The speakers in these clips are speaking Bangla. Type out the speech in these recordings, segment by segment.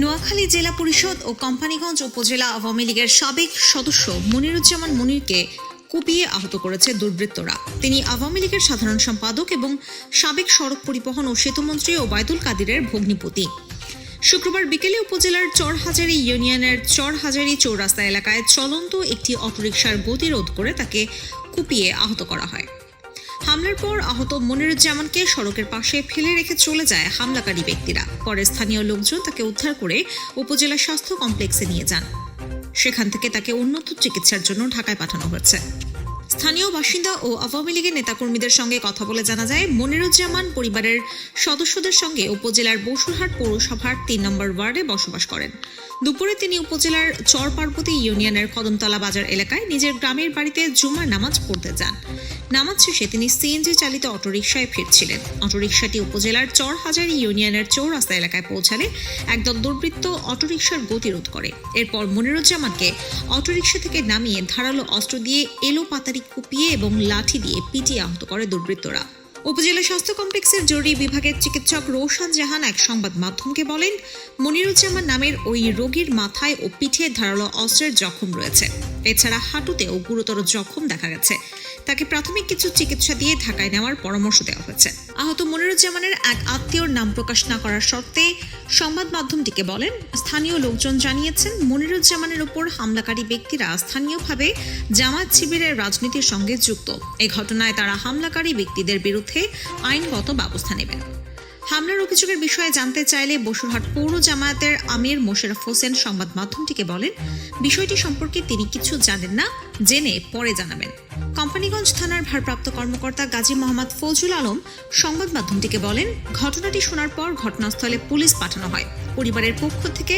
নোয়াখালী জেলা পরিষদ ও কোম্পানিগঞ্জ উপজেলা আওয়ামী লীগের সাবেক সদস্য মনিরুজ্জামান মনিরকে কুপিয়ে আহত করেছে দুর্বৃত্তরা। তিনি আওয়ামী লীগের সাধারণ সম্পাদক এবং সাবেক সড়ক পরিবহন ও সেতুমন্ত্রী ওবায়দুল কাদিরের ভগ্নিপতি। শুক্রবার বিকেলে উপজেলার চরহাজারি ইউনিয়নের চরহাজারি চৌরাস্তা এলাকায় চলন্ত একটি অটোরিকশার গতিরোধ করে তাকে কুপিয়ে আহত করা হয়। হামলার পর আহত মনিরুজ্জামানকে সড়কের পাশে ফেলে রেখে চলে যায় হামলাকারী ব্যক্তিরা। পরে স্থানীয় লোকজন তাকে উদ্ধার করে উপজেলা স্বাস্থ্য কমপ্লেক্সে নিয়ে যান। সেখান থেকে তাকে উন্নত চিকিৎসার জন্য ঢাকায় পাঠানো হয়েছে। স্থানীয় বাসিন্দা ও আওয়ামী লীগের নেতাকর্মীদের সঙ্গে কথা বলে জানা যায়, মনিরুজ্জামান পরিবারের সদস্যদের সঙ্গে উপজেলার বসুরহাট পৌরসভার তিন নম্বর ওয়ার্ডে বসবাস করেন। দুপুরে তিনি উপজেলার চর পার্বতী ইউনিয়নের কদমতলা বাজার এলাকায় নিজের গ্রামের বাড়িতে জুমার নামাজ পড়তে যান। নামাজ শেষে তিনি সিএনজি চালিত অটোরিকশায় ফিরছিলেন। অটোরিকশাটি উপজেলার চরহাজারি ইউনিয়নের চৌরাস্তা এলাকায় পৌঁছালে একদল দুর্বৃত্ত অটোরিকশার গতিরোধ করে। এরপর মনিরুজ্জামানকে অটোরিকশা থেকে নামিয়ে ধারালো অস্ত্র দিয়ে এলো পাতারি কুপিয়ে এবং লাঠি দিয়ে পিটিয়ে আহত করে দুর্বৃত্তরা। উপজেলা স্বাস্থ্য কমপ্লেক্সের জরুরি বিভাগের চিকিৎসক রৌশান জাহান এক সংবাদ মাধ্যমকে বলেন, মনিরুজ্জামান নামের ওই রোগীর মাথায় ও পিঠে ধারালো অস্ত্রের জখম রয়েছে। এছাড়া হাঁটুতেও গুরুতর জখম দেখা গেছে। তাকে প্রাথমিক কিছু চিকিৎসা দিয়ে ঢাকায় নেওয়ার পরামর্শ দেওয়া হয়েছে। আহত মনিরুজ্জামানের এক আত্মীয়র নাম প্রকাশ না করার শর্তে সংবাদ মাধ্যমটিকে বলেন, স্থানীয় লোকজন জানিয়েছেন, মনিরুজ্জামানের উপর হামলাকারী ব্যক্তিরা স্থানীয়ভাবে জামাত শিবিরের রাজনীতির সঙ্গে যুক্ত। এ ঘটনায় তারা হামলাকারী ব্যক্তিদের বিরুদ্ধে আইনগত ব্যবস্থা নেবেন। হামলার অভিযোগের বিষয়ে জানতে চাইলে বসুরহাট পৌর জামায়াতের আমির মোশারফ হোসেন সংবাদ মাধ্যমটিকে বলেন, বিষয়টি সম্পর্কে তিনি কিছু জানেন না, জেনে পরে জানাবেন। কোম্পানিগঞ্জ থানার ভারপ্রাপ্ত কর্মকর্তা গাজী মোহাম্মদ ফজল আলম সংবাদ মাধ্যমটিকে বলেন, ঘটনাটি শোনার পর ঘটনাস্থলে পুলিশ পাঠানো হয়। পরিবারের পক্ষ থেকে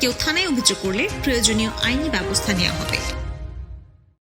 কেউ থানায় অভিযোগ করলে প্রয়োজনীয় আইনি ব্যবস্থা নেওয়া হবে।